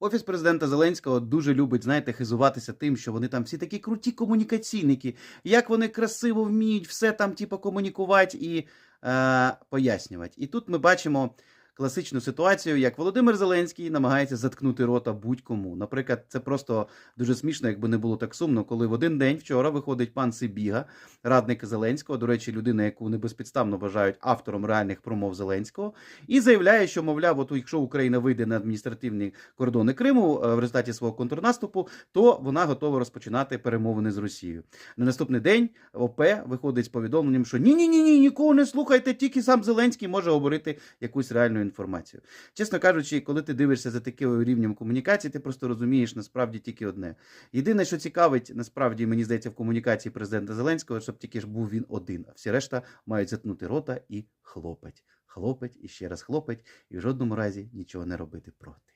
Офіс президента Зеленського дуже любить, знаєте, хизуватися тим, що вони там всі такі круті комунікаційники, як вони красиво вміють все там, типу, комунікувати і е, пояснювати. І тут ми бачимо класичну ситуацію, як Володимир Зеленський намагається заткнути рота будь-кому. Наприклад, це просто дуже смішно, якби не було так сумно, коли в один день вчора виходить пан Сибіга, радник Зеленського, до речі, людина, яку вони безпідставно вважають автором реальних промов Зеленського, і заявляє, що, мовляв, от якщо Україна вийде на адміністративні кордони Криму е, в результаті свого контрнаступу, то вона готова розпочинати перемовини з Росією. На наступний день ОП виходить з повідомленням, що ні, ні, ні, ні, нікого не слухайте, тільки сам Зеленський може говорити якусь реальну інформацію. Чесно кажучи, коли ти дивишся за таким рівнем комунікації, ти просто розумієш насправді тільки одне. Єдине, що цікавить, насправді мені здається, в комунікації президента Зеленського, щоб тільки ж був він один, а всі решта мають заткнути рота і хлопать. Хлопать і ще раз хлопать, і в жодному разі нічого не робити проти.